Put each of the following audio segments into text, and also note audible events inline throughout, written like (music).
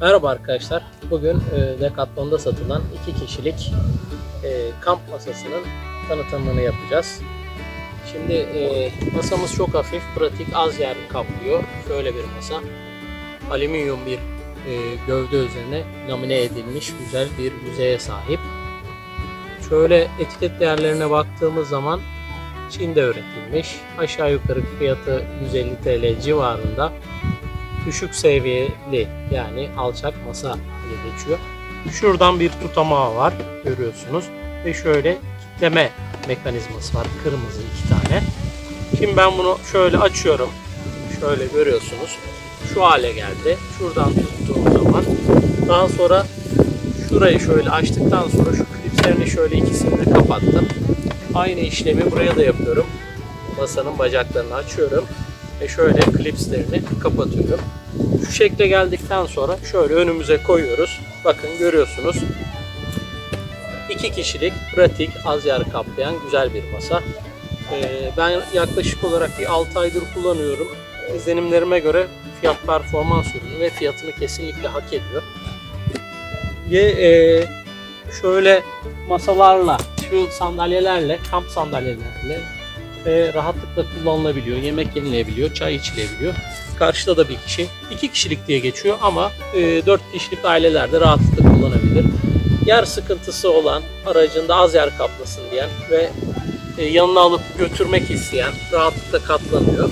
Merhaba arkadaşlar. Bugün e, Decathlon'da satılan iki kişilik e, kamp masasının tanıtımını yapacağız. Şimdi e, masamız çok hafif, pratik, az yer kaplıyor. Şöyle bir masa. Alüminyum bir e, gövde üzerine lamine edilmiş güzel bir yüzeye sahip. Şöyle etiket değerlerine baktığımız zaman Çin'de üretilmiş. Aşağı yukarı fiyatı 150 TL civarında düşük seviyeli yani alçak masa diye geçiyor. Şuradan bir tutamağı var görüyorsunuz ve şöyle kitleme mekanizması var kırmızı iki tane. Şimdi ben bunu şöyle açıyorum. Şöyle görüyorsunuz. Şu hale geldi. Şuradan tuttuğum zaman daha sonra şurayı şöyle açtıktan sonra şu klipslerini şöyle ikisini de kapattım. Aynı işlemi buraya da yapıyorum. Masanın bacaklarını açıyorum ve şöyle klipslerini kapatıyorum. Şu şekle geldikten sonra şöyle önümüze koyuyoruz. Bakın görüyorsunuz. İki kişilik pratik az yer kaplayan güzel bir masa. Ee, ben yaklaşık olarak bir 6 aydır kullanıyorum. İzlenimlerime göre fiyat performans ürünü ve fiyatını kesinlikle hak ediyor. Ve e, şöyle masalarla, şu sandalyelerle, kamp sandalyelerle e, rahatlıkla kullanılabiliyor. Yemek yenilebiliyor, çay içilebiliyor. Karşıda da bir kişi. iki kişilik diye geçiyor ama e, 4 kişilik ailelerde rahatlıkla kullanabilir. Yer sıkıntısı olan, aracında az yer kaplasın diyen ve e, yanına alıp götürmek isteyen rahatlıkla katlanıyor.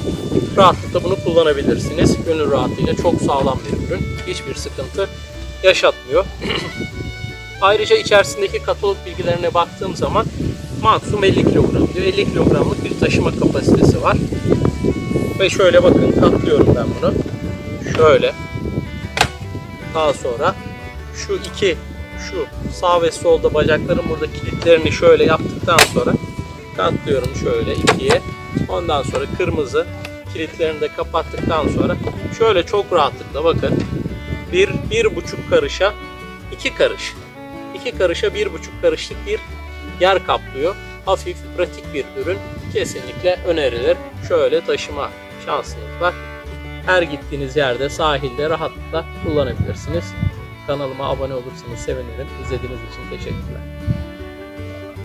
Rahatlıkla bunu kullanabilirsiniz. Gönül rahatlığıyla çok sağlam bir ürün. Hiçbir sıkıntı yaşatmıyor. (clears throat) Ayrıca içerisindeki katalog bilgilerine baktığım zaman maksimum 50 kilogram diyor. 50 kilogramlık bir taşıma kapasitesi var. Ve şöyle bakın katlıyorum ben bunu. Şöyle. Daha sonra şu iki şu sağ ve solda bacakların burada kilitlerini şöyle yaptıktan sonra katlıyorum şöyle ikiye. Ondan sonra kırmızı kilitlerini de kapattıktan sonra şöyle çok rahatlıkla bakın bir, bir buçuk karışa iki karış. iki karışa bir buçuk karışlık bir yer kaplıyor. Hafif, pratik bir ürün. Kesinlikle önerilir. Şöyle taşıma şansınız var. Her gittiğiniz yerde sahilde rahatlıkla kullanabilirsiniz. Kanalıma abone olursanız sevinirim. İzlediğiniz için teşekkürler.